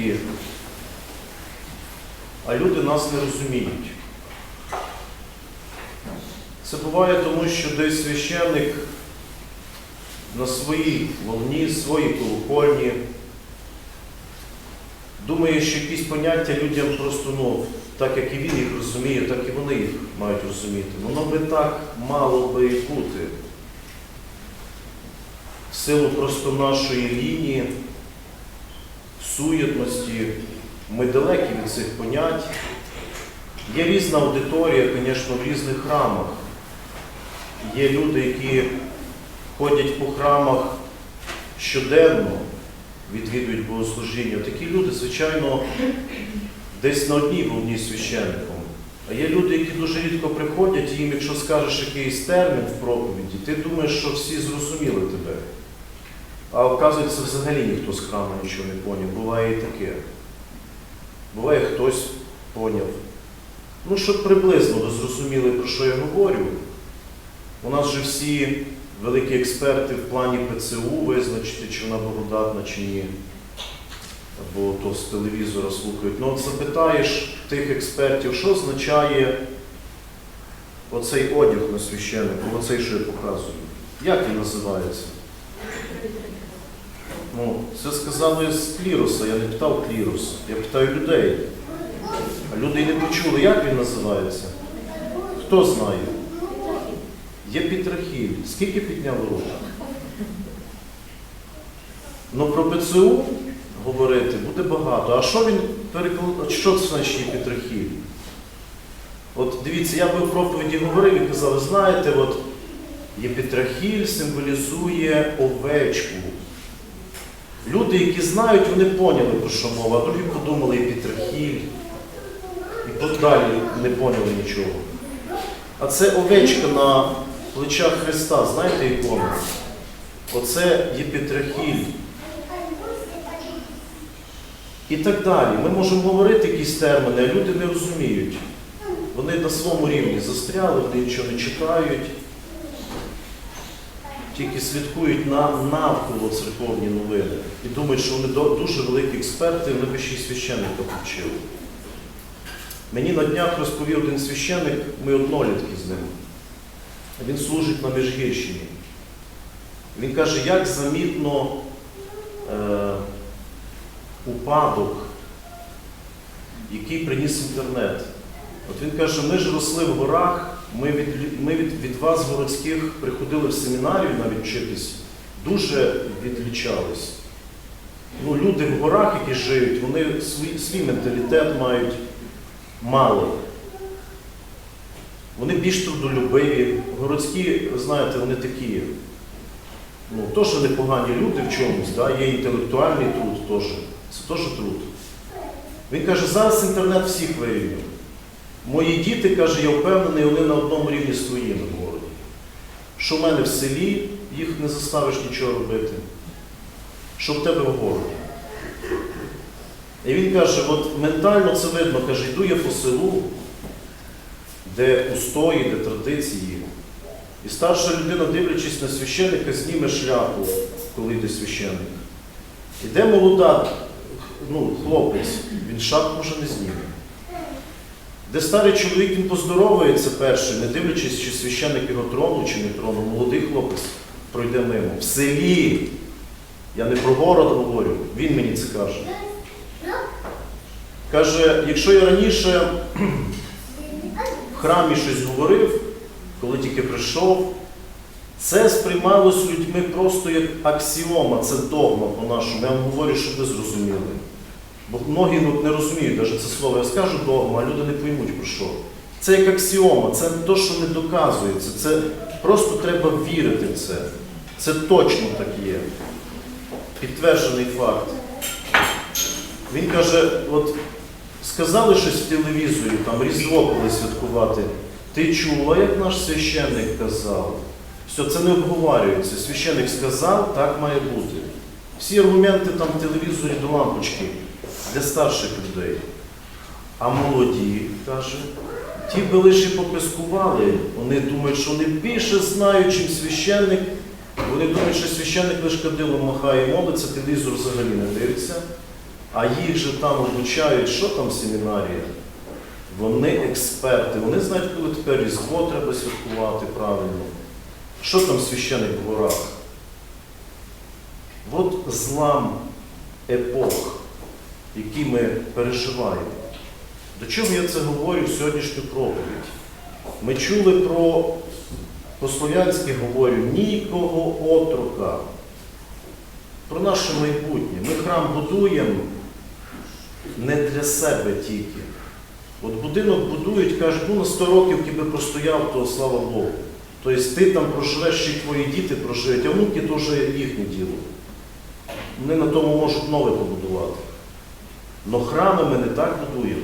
проповіді, а люди нас не розуміють. Це буває тому, що десь священник на своїй волні, своїй колокольні думає, що якісь поняття людям просто, ну, так як і він їх розуміє, так і вони їх мають розуміти. Воно би так мало би і бути. В силу просто нашої лінії, суєтності, ми далекі від цих понять. Є різна аудиторія, звісно, в різних храмах. Є люди, які ходять по храмах щоденно, відвідують богослужіння. Такі люди, звичайно, десь на одній волні священником. А є люди, які дуже рідко приходять, і їм, якщо скажеш якийсь термін в проповіді, ти думаєш, що всі зрозуміли тебе. А оказується, взагалі ніхто з храму нічого не поняв. Буває і таке. Буває, хтось поняв. Ну, щоб приблизно ви зрозуміли, про що я говорю. У нас же всі великі експерти в плані ПЦУ визначити, чи вона благодатна, чи ні. Або то з телевізора слухають. Ну, от запитаєш тих експертів, що означає оцей одяг на священнику, оцей, що я показую. Як він називається? Ну, це сказали з кліруса, я не питав клірус, я питаю людей. А люди не почули, як він називається. Хто знає? Є Петрахіль. Скільки підняв руку? Ну про ПЦУ говорити буде багато. А що він перекладає? Що це значить Петрахіль? От дивіться, я би в проповіді говорив і казав, знаєте, от Єпітрахіль символізує овечку. Люди, які знають, вони поняли, про що мова, а другі подумали Єпітрахіль. І далі не поняли нічого. А це овечка на плечах Христа, знаєте ікону? Оце Єпітрахіль. І так далі. Ми можемо говорити якісь терміни, а люди не розуміють. Вони на своєму рівні застряли, вони нічого не читають, тільки слідкують на навколо церковні новини і думають, що вони дуже великі експерти, вони би ще й священника повчили. Мені на днях розповів один священник, ми однолітки з ним. Він служить на Міжгірщині. Він каже, як замітно е, упадок, який приніс інтернет. От він каже, ми ж росли в горах, ми від, ми від, від вас, городських, приходили в семінарію навіть вчитись, дуже відлічались. Ну, люди в горах, які живуть, вони свій, свій менталітет мають малий. Вони більш трудолюбиві. Городські, знаєте, вони такі, ну, теж непогані люди в чомусь, да? є інтелектуальний труд теж. Це теж труд. Він каже, зараз інтернет всіх вирівняв. Мої діти, каже, я впевнений, вони на одному рівні з твоїми в городі. Що в мене в селі, їх не заставиш нічого робити. Що в тебе в городі. І він каже, от ментально це видно, каже, йду я по селу, де устої, де традиції. І старша людина, дивлячись на священника, зніме шляпу, коли йде священник. Іде молода, ну, хлопець, він шапку вже не зніме. Де старий чоловік він поздоровується перший, не дивлячись, чи священник його трону, чи не трону, молодий хлопець пройде мимо. В селі. Я не про город говорю, він мені це каже. Каже, якщо я раніше в храмі щось говорив, коли тільки прийшов, це сприймалось людьми просто як аксіома, це догма по-нашому. Я вам говорю, щоб ви зрозуміли. Бо многі ну, не розуміють навіть це слово. Я скажу догма, а люди не поймуть про що. Це як аксіома, це не те, що не доказується. Це просто треба вірити в це. Це точно так є. Підтверджений факт. Він каже, от сказали щось в телевізорі, там Різдво коли святкувати. Ти чула, як наш священник казав? Все, це не обговорюється. Священник сказав, так має бути. Всі аргументи там в телевізорі до лампочки для старших людей. А молоді, каже, ті би лише попискували, вони думають, що вони більше знають, чим священник. Вони думають, що священник лише кадилом махає молиться, телевізор взагалі не дивиться. а їх же там обучають, що там семінарія? Вони експерти, вони знають, коли тепер Різдво треба святкувати правильно. Що там в священих дворах? От злам епох, який ми переживаємо. До чого я це говорю в сьогоднішню проповідь? Ми чули про, по-слов'янськи говорю, нікого отрока, про наше майбутнє. Ми храм будуємо не для себе тільки. От будинок будують, кажуть, ну на 100 років ти би простояв, то слава Богу. Тобто ти там проживеш, ще твої діти проживуть, а внуки то вже їхнє діло. Вони на тому можуть нове побудувати. Но храми ми не так будуємо.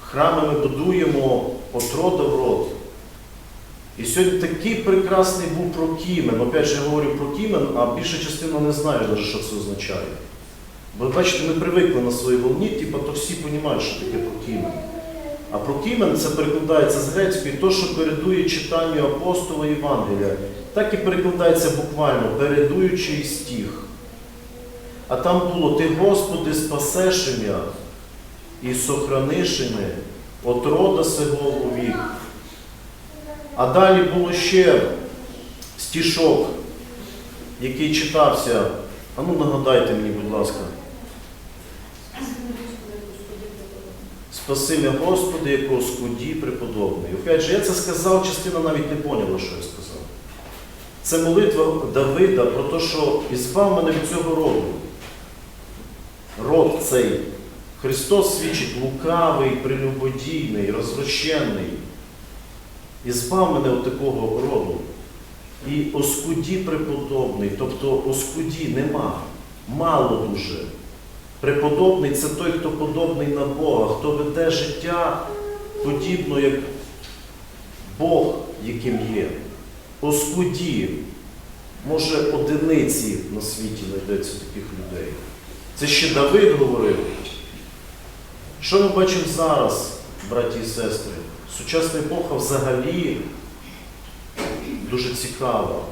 Храми ми будуємо от рода в род. І сьогодні такий прекрасний був прокімен. Опять же, я говорю про кімен, а більша частина не знає, що це означає. Бо бачите, ми привикли на своїй волні, типу, то всі розуміють, що таке прокімен. А прокімен це перекладається з грецької, то, що передує читанню апостола Євангелія. Так і перекладається буквально передуючий стіг. А там було Ти, Господи, спасеш ім'я і сохраниш ім'я от рода сего у вік. А далі було ще стішок, який читався. А ну нагадайте мені, будь ласка. Спаси мене, Господи, якого скуді преподобний. Опять же, я це сказав, частина навіть не поняла, що я сказав. Це молитва Давида про те, що ізбав мене від цього роду. Род цей. Христос свідчить лукавий, прелюбодійний, розвращений. Ізбав мене від такого роду. І оскуді преподобний, тобто оскуді нема, мало дуже. Преподобний це той, хто подобний на Бога, хто веде життя подібно, як Бог, яким є. Оскуді, може, одиниці на світі знайдеться таких людей. Це ще Давид говорив. Що ми бачимо зараз, браті і сестри? Сучасна епоха взагалі дуже цікава.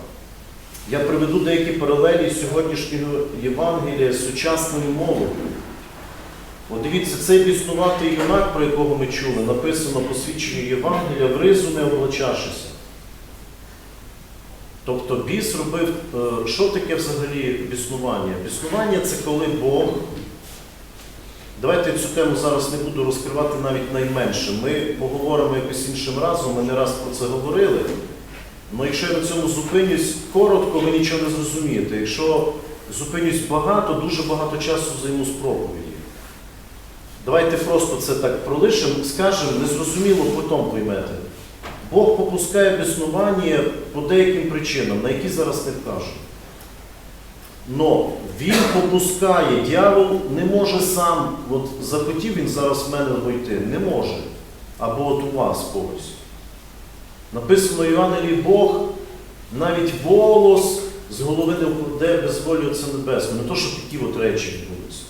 Я приведу деякі паралелі сьогоднішнього Євангелія з сучасною мовою. От дивіться, цей біснуватий юнак, про якого ми чули, написано по свідченню Євангелія, в ризу не облачашися. Тобто біс робив, е, що таке взагалі біснування? Біснування це коли Бог. Давайте цю тему зараз не буду розкривати навіть найменше. Ми поговоримо якось іншим разом, ми не раз про це говорили. Ну, якщо я на цьому зупинюсь коротко, ви нічого не зрозумієте. Якщо зупинюсь багато, дуже багато часу займу з проповіді. Давайте просто це так пролишимо, скажемо, незрозуміло, потім поймете. Бог попускає біснування по деяким причинам, на які зараз не вкажу. Но він попускає, дьявол не може сам, от захотів він зараз в мене войти, не може. Або от у вас когось. Написано в Євангелії Бог навіть волос з голови не вкладе без волі Отця Небесного. Не то, що такі от речі відбудуться.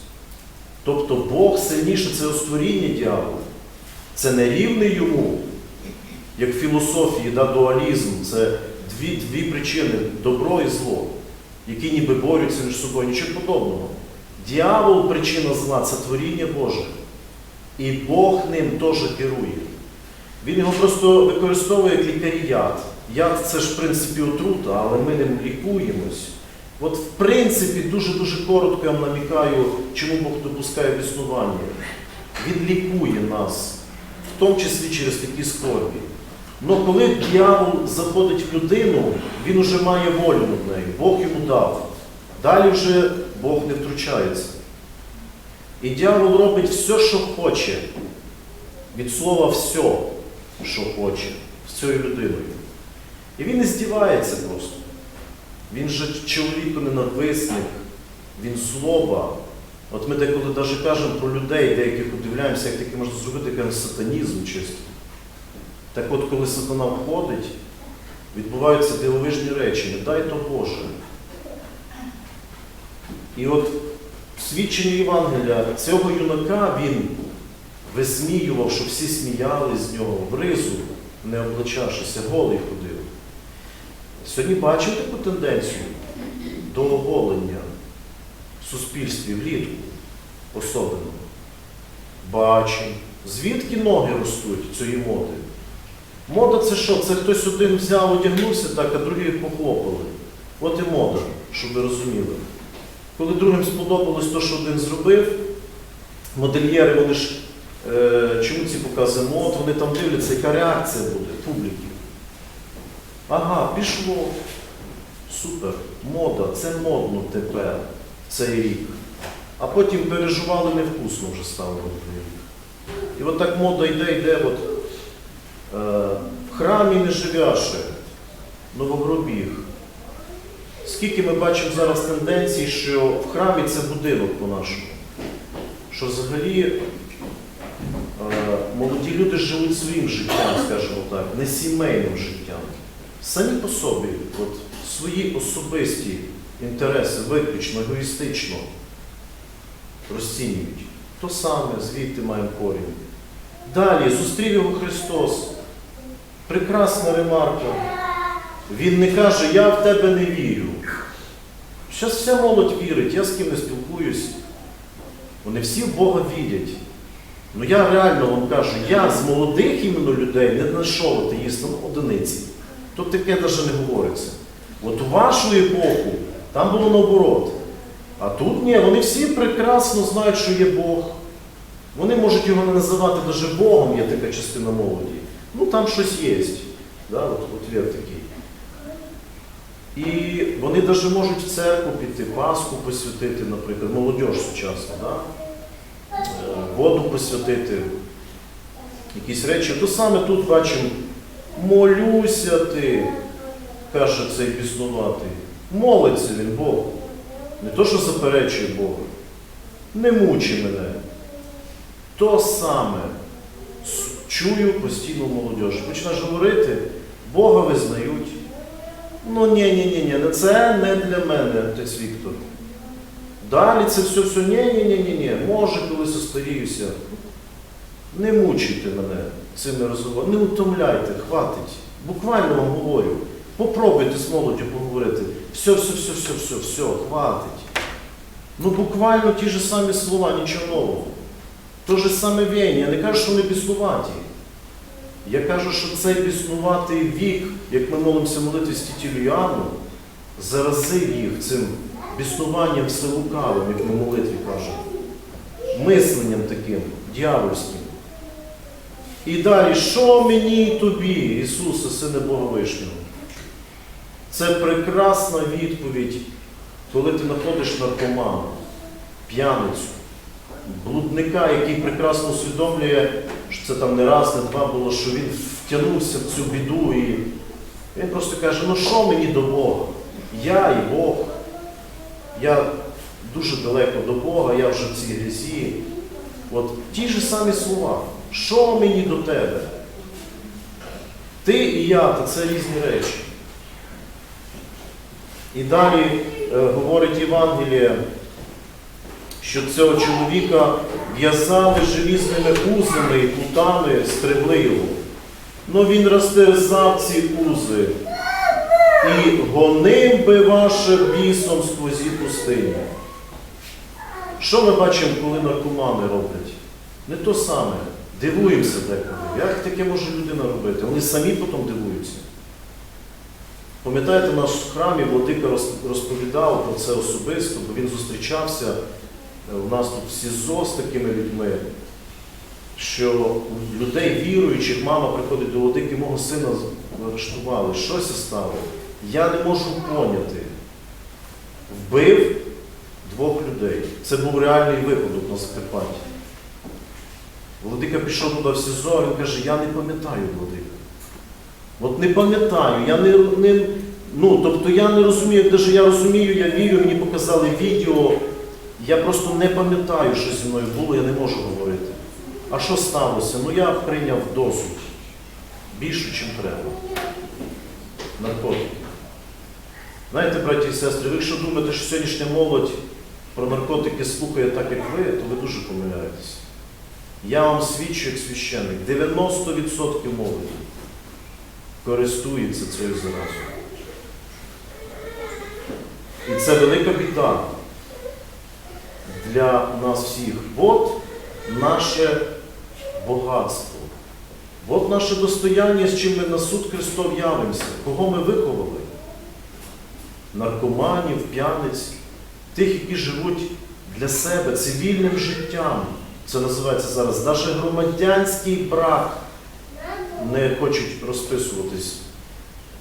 Тобто Бог сильніше це створіння дьявола. Це не рівний йому, як філософії, да, дуалізм. Це дві, дві причини добро і зло, які ніби борються між собою. Нічого подобного. Дьявол, причина зла це творіння Боже. І Бог ним теж керує. Він його просто використовує як лікарі яд. Яд це ж в принципі отрута, але ми ним лікуємось. От в принципі дуже-дуже коротко я вам намікаю, чому Бог допускає біснування. Він лікує нас, в тому числі через такі скорбі. Але коли дьявол заходить в людину, він вже має волю над нею, Бог йому дав. Далі вже Бог не втручається. І дьявол робить все, що хоче. Від слова все що хоче з цією людиною. І він не здівається просто. Він же чоловіку ненависник, він злоба. От ми деколи навіть кажемо про людей, деяких удивляємося, як таке можна зробити, як сатанізм чисто. Так от, коли сатана входить, відбуваються дивовижні речі, не дай то Боже. І от свідчення Євангелія цього юнака він висміював, що всі сміялись з нього, в ризу, не облачавшися, голий ходив. Сьогодні бачив таку тенденцію до оголення в суспільстві влітку. особливо. Бачимо. Звідки ноги ростуть цієї моди? Мода це що? Це хтось один взяв, одягнувся так, а другі похлопали. От і мода, щоб ви розуміли. Коли другим сподобалось те, що один зробив, модельєри, вони ж е, чому ці покази мод, вони там дивляться, яка реакція буде публіки. Ага, пішло. Супер. Мода, це модно тепер, цей рік. А потім переживали невкусно вже стало. І от так мода йде, йде. От, в храмі не живяше, новогробіг. Скільки ми бачимо зараз тенденцій, що в храмі це будинок по-нашому. Що взагалі е, молоді люди живуть своїм життям, скажімо так, не сімейним життям. Самі по собі, от, свої особисті інтереси виключно, егоїстично розцінюють. То саме, звідти маємо корінь. Далі зустрів його Христос. Прекрасна ремарка. Він не каже, я в тебе не вірю. Зараз вся молодь вірить, я з ким не спілкуюсь. Вони всі в Бога вірять. Ну я реально вам кажу, я з молодих іменно людей не знайшов атеїста ну, одиниці. Тут таке навіть не говориться. От у вашу епоху там було наоборот. А тут ні, вони всі прекрасно знають, що є Бог. Вони можуть його не називати навіть Богом, є така частина молоді. Ну там щось є. Да? От, вір такий. І вони навіть можуть в церкву піти, Пасху посвятити, наприклад, молодь сучасна, да? Е, воду посвятити, якісь речі. То саме тут бачимо, молюся ти, каже цей біснуватий. Молиться він Бог. Не то, що заперечує Бога. Не мучи мене. То саме чую постійно молодь. Починаєш говорити, Бога визнають. Ну ні, ні, ні, ні, це не для мене, отець Віктор. Далі це все, все, ні, ні, ні, ні, ні. Може, коли застаріюся. Не мучайте мене цими розговорами, не утомляйте, хватить. Буквально вам говорю. Попробуйте з молоддю поговорити. Все, все, все, все, все, все, хватить. Ну буквально ті ж самі слова, нічого нового. То же саме веяння. Я не кажу, що вони біснуваті. Я кажу, що цей біснуватий вік, як ми молимося молитві стітілю Іоанну, заразив їх цим біснуванням вселукавим, як ми молитві кажемо, мисленням таким, дьявольським. І далі, що мені й тобі, Ісусе, Сине Бога Вишнього? Це прекрасна відповідь, коли ти знаходиш наркомана, п'яницю, блудника, який прекрасно усвідомлює, що це там не раз, не два було, що він втягнувся в цю біду і він просто каже, ну що мені до Бога? Я і Бог. Я дуже далеко до Бога, я вже в цій грязі. От ті ж самі слова. Що мені до тебе? Ти і я, та це різні речі. І далі е, говорить Євангеліє, що цього чоловіка в'язали желізними узами і путами, стригли його. Ну він розтерзав ці узи і гонив би ваше бісом сквозі пустині. Що ми бачимо, коли наркомани роблять? Не то саме. Дивуємося деколи. Як таке може людина робити? Вони самі потім дивуються. Пам'ятаєте, наш в храмі Владика розповідав про це особисто, бо він зустрічався у нас тут СІЗО з такими людьми, що людей віруючих, мама приходить до Владики, мого сина арештували. Щось стало. Я не можу поняти. Вбив двох людей. Це був реальний випадок на Закарпатті. Владика пішов туди в СІЗО, він каже, я не пам'ятаю Владика. От не пам'ятаю, я не, не, ну, тобто я не розумію, як даже я розумію, я вірю, мені показали відео, я просто не пам'ятаю, що зі мною було, я не можу говорити. А що сталося? Ну я прийняв досить. Більше, ніж треба. Наркотики. Знаєте, браті і сестри, ви якщо думаєте, що сьогоднішня молодь про наркотики слухає так, як ви, то ви дуже помиляєтесь. Я вам свідчу як священник, 90% молоді користується цією заразою. І це велика біда. Для нас всіх. От наше багатство. От наше достояння, з чим ми на суд Христов явимося. Кого ми виховали? Наркоманів, п'яниць, тих, які живуть для себе цивільним життям. Це називається зараз навіть громадянський брак не хочуть розписуватись.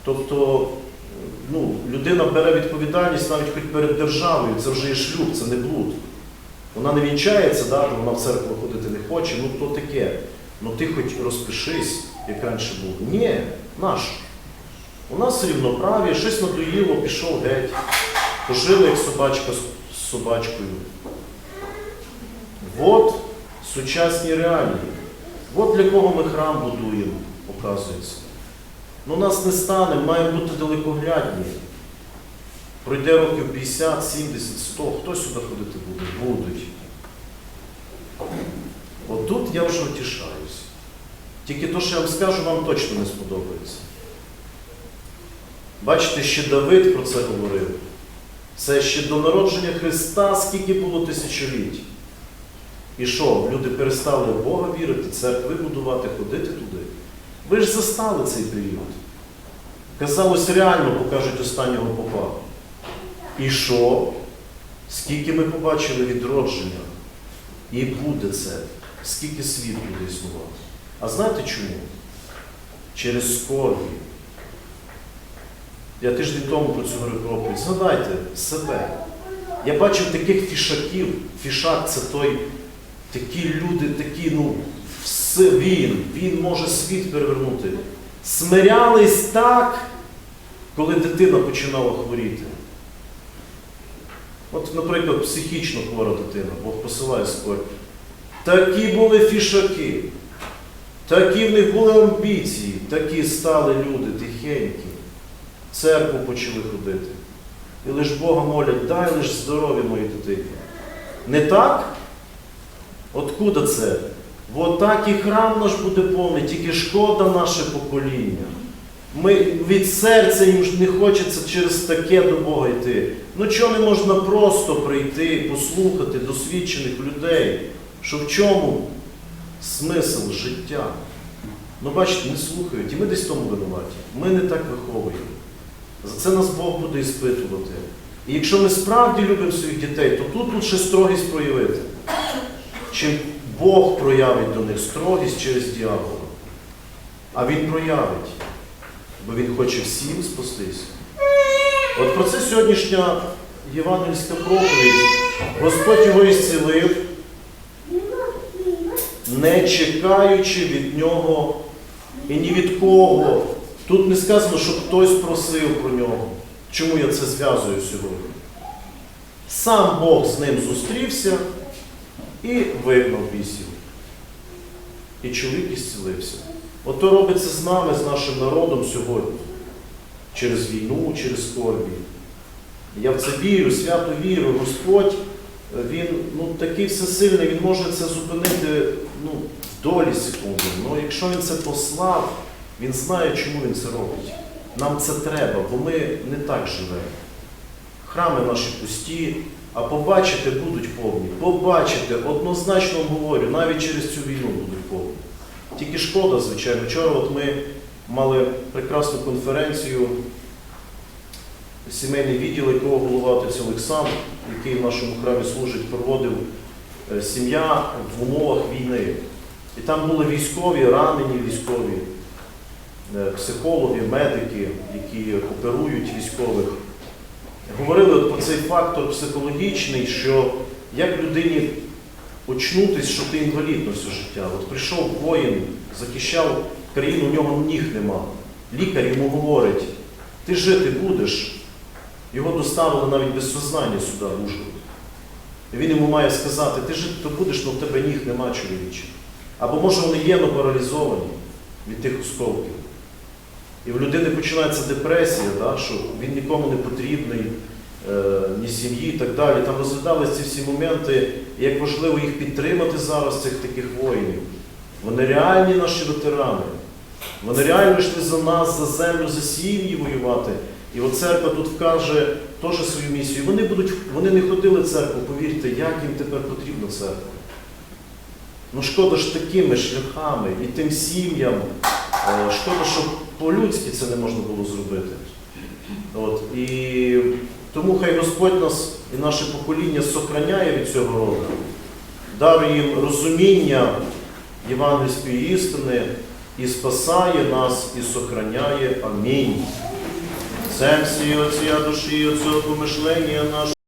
Тобто ну, людина бере відповідальність навіть хоч перед державою, це вже є шлюб, це не блуд. Вона не вінчається, да, то вона в церкву ходити не хоче, ну то таке. Ну ти хоч розпишись, як раніше було. Ні, наш. У нас рівноправ'я, щось надоїло, пішов геть. Пожили як собачка з собачкою. От сучасні реалії. От для кого ми храм будуємо, показується. Ну нас не стане, маємо бути далекоглядні. Пройде років 50, 70, 100, хто сюди ходити буде? Будуть. Отут я вже утішаюсь. Тільки то, що я вам скажу, вам точно не сподобається. Бачите, ще Давид про це говорив. Це ще до народження Христа, скільки було тисячоліть. І що, люди перестали в Бога вірити, церкви будувати, ходити туди. Ви ж застали цей період. Казалось, реально покажуть останнього попа. І що? Скільки ми побачили відродження? І буде це, скільки світ буде існувати. А знаєте чому? Через скорбі. Я тиждень тому про цю говорив проповідь. Згадайте себе. Я бачив таких фішаків. Фішак це той, такі люди, такі, ну, все, він, він може світ перевернути. Смирялись так, коли дитина починала хворіти. От, наприклад, психічно хвора дитина, Бог посилає скорбь. Такі були фішаки, такі в них були амбіції, такі стали люди тихенькі, церкву почали ходити. І лиш Бога молять, дай лиш здоров'я моїй дитині. Не так? Откуда це? От так і храм наш буде повний, тільки шкода наше покоління. Ми від серця їм не хочеться через таке до Бога йти. Ну чого не можна просто прийти, послухати досвідчених людей, що в чому смисл життя? Ну бачите, не слухають, і ми десь тому винуваті. Ми не так виховуємо. За це нас Бог буде іспитувати. І якщо ми справді любимо своїх дітей, то тут лучше строгість проявити. Чим Бог проявить до них строгість через діабола. А Він проявить, бо Він хоче всім спастись. От про це сьогоднішня євангельська проповідь. Господь його ісцілив, не чекаючи від нього і ні від кого. Тут не сказано, що хтось просив про нього. Чому я це зв'язую сьогодні? Сам Бог з ним зустрівся і вигнав бісів. І чоловік ісцілився. Ото робиться з нами, з нашим народом сьогодні. Через війну, через скорбі. Я в це вірю, свято вірю. Господь, Він ну, такий всесильний, Він може це зупинити ну, в долі секунди. Ну, якщо Він це послав, Він знає, чому Він це робить. Нам це треба, бо ми не так живемо. Храми наші пусті, а побачити будуть повні. Побачити, однозначно говорю, навіть через цю війну. Тільки шкода, звичайно. Вчора от ми мали прекрасну конференцію, сімейний відділ, якого голова отець Олександр, який в нашому храмі служить, проводив е, сім'я в умовах війни. І там були військові, ранені військові, е, психологи, медики, які оперують військових. Говорили про цей фактор психологічний, що як людині очнутись, що ти інвалід на все життя. От прийшов воїн, захищав країну, у нього ніг нема. Лікар йому говорить, ти жити будеш. Його доставили навіть без сознання сюди, в Ужгород. Він йому має сказати, ти жити будеш, але в тебе ніг нема чоловіче. Або може вони є, паралізовані від тих осколків. І в людини починається депресія, да, що він нікому не потрібний, е, ні сім'ї і так далі. Там розглядалися ці всі моменти, як важливо їх підтримати зараз, цих таких воїнів. Вони реальні наші ветерани. Вони реально йшли за нас, за землю, за сім'ї воювати. І от церква тут вкаже теж свою місію. Вони будуть, вони не ходили в церкву, повірте, як їм тепер потрібна церква. Ну шкода ж такими шляхами і тим сім'ям. е, Шкода, що по-людськи це не можна було зробити. От, і тому хай Господь нас і наше покоління сохраняє від цього рода, дарує їм розуміння євангельської істини і спасає нас і сохраняє. Амінь. Сенсі отця душі, отцього помишлення нашого.